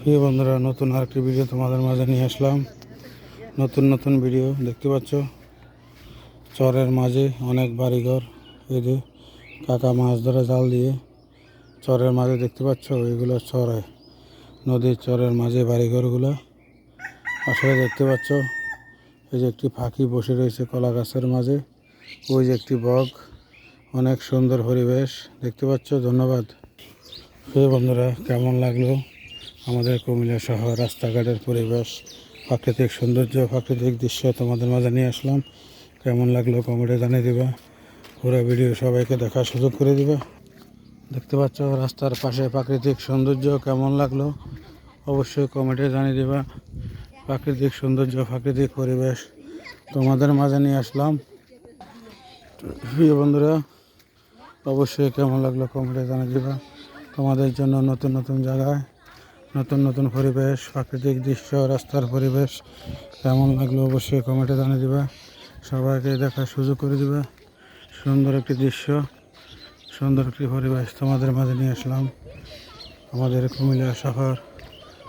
প্রিয় বন্ধুরা, নতুন আরেকটি ভিডিও তোমাদের মাঝে নিয়ে আসলাম। নতুন নতুন ভিডিও দেখতে পাচ্ছ? চরের মাঝে অনেক বাড়িঘর, এই যে কাকা মাছ ধরে জাল দিয়ে চরের মাঝে দেখতে পাচ্ছ? এগুলো চরে, নদীর চরের মাঝে বাড়িঘরগুলো। আসলে দেখতে পাচ্ছ, এই যে একটি ফাঁকি বসে রয়েছে কলা গাছের মাঝে। ওই যে একটি বগ অনেক সুন্দর পরিবেশ, দেখতে পাচ্ছ? ধন্যবাদ। প্রিয় বন্ধুরা, কেমন লাগল? আমাদের কুমিল্লা শহর, রাস্তাঘাটের পরিবেশ, প্রাকৃতিক সৌন্দর্য, প্রাকৃতিক দৃশ্য তোমাদের মাঝে নিয়ে আসলাম। কেমন লাগল কমেন্টে জানিয়ে দিবা। পুরো ভিডিও সবাইকে দেখার সুযোগ করে দিবা। দেখতে পাচ্ছ রাস্তার পাশে প্রাকৃতিক সৌন্দর্য কেমন লাগল? অবশ্যই কমেন্টে জানিয়ে দিবা। প্রাকৃতিক সৌন্দর্য, প্রাকৃতিক পরিবেশ তোমাদের মাঝে নিয়ে আসলাম। প্রিয় বন্ধুরা, অবশ্যই কেমন লাগল কমেন্টে জানিয়ে দিবা। তোমাদের জন্য নতুন নতুন জায়গায় নতুন নতুন পরিবেশ, প্রাকৃতিক দৃশ্য, রাস্তার পরিবেশ, কেমন লাগল অবশ্যই কমেন্টে জানিয়ে দিবা। সবাইকে দেখার সুযোগ করে দিবা। সুন্দর একটি দৃশ্য, সুন্দর একটি পরিবেশ তোমাদের মাঝে নিয়ে আসলাম। আমাদের কুমিল্লা শহর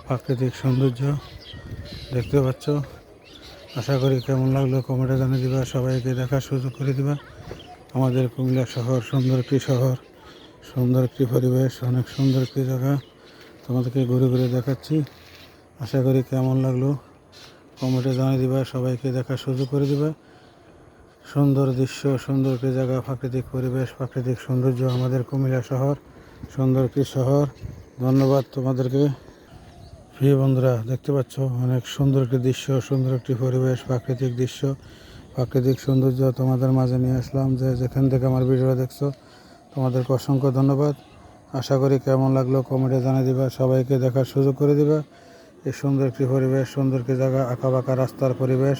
প্রাকৃতিক সৌন্দর্য, দেখতে পাচ্ছ? আশা করি কেমন লাগল কমেন্টে জানিয়ে দিবা। সবাইকে দেখার সুযোগ করে দিবা। আমাদের কুমিল্লা শহর সুন্দর একটি শহর, সুন্দর একটি পরিবেশ, অনেক সুন্দর একটি জায়গা। তোমাদেরকে ঘুরে ঘুরে দেখাচ্ছি। আশা করি কেমন লাগল। কমেন্টে জানিয়ে দিবা, সবাইকে দেখার সুযোগ করে দিবা। সুন্দর দৃশ্য, সুন্দর একটি জায়গা, প্রাকৃতিক পরিবেশ, প্রাকৃতিক সৌন্দর্য আমাদের কুমিল্লা শহর, সুন্দর একটি শহর। ধন্যবাদ তোমাদেরকে। প্রিয় বন্ধুরা, দেখতে পাচ্ছ, অনেক সুন্দর একটি দৃশ্য, সুন্দর একটি পরিবেশ, প্রাকৃতিক দৃশ্য, প্রাকৃতিক সৌন্দর্য তোমাদের মাঝে নিয়ে আসলাম। যে যেখান থেকে আমার ভিডিওটা দেখছ, তোমাদেরকে অসংখ্য ধন্যবাদ। আশা করি কেমন লাগল কমেন্টে জানিয়ে দিবা, সবাইকে দেখার সুযোগ করে দিবা। এই সুন্দর একটি পরিবেশ, সুন্দর একটি জায়গা আঁকা বাঁকা রাস্তার পরিবেশ।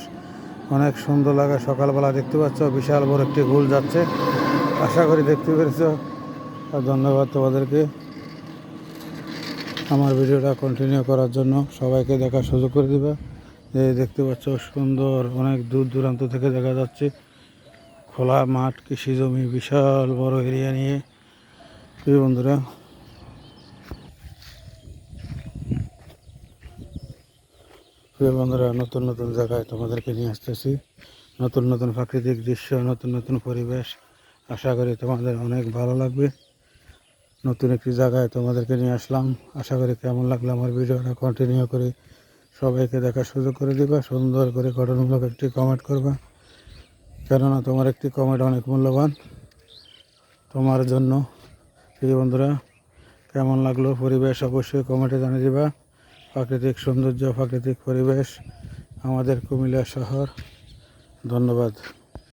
অনেক সুন্দর লাগে সকালবেলা দেখতে পাচ্ছ, বিশাল বড় একটি গুল যাচ্ছে। আশা করি দেখতে পেরেছ ধন্যবাদ তোমাদেরকে। আমার ভিডিওটা কন্টিনিউ করার জন্য সবাইকে দেখার সুযোগ করে দিবা। এই দেখতে পাচ্ছ, সুন্দর অনেক দূর দূরান্ত থেকে দেখা যাচ্ছে। খোলা মাঠ কৃষি জমি বিশাল বড় এরিয়া নিয়ে। বন্ধুরা। প্রিয় বন্ধুরা, নতুন নতুন জায়গায় তোমাদেরকে নিয়ে আসতেছি। নতুন নতুন প্রাকৃতিক দৃশ্য, নতুন নতুন পরিবেশ। আশা করি তোমাদের অনেক ভালো লাগবে। নতুন একটি জায়গায় তোমাদেরকে নিয়ে আসলাম। আশা করি কেমন লাগল আমার ভিডিওটা কন্টিনিউ করে সবাইকে দেখার সুযোগ করে দিবা, সুন্দর করে গঠনমূলক একটি কমেন্ট করবা। কেননা তোমার একটি কমেন্ট অনেক মূল্যবান। তোমার জন্য প্রিয় বন্ধুরা, কেমন লাগল পরিবেশ? অবশ্যই কমেন্টে জানিয়ে দেবা। প্রাকৃতিক সৌন্দর্য, প্রাকৃতিক পরিবেশ আমাদের কুমিল্লা শহর। ধন্যবাদ।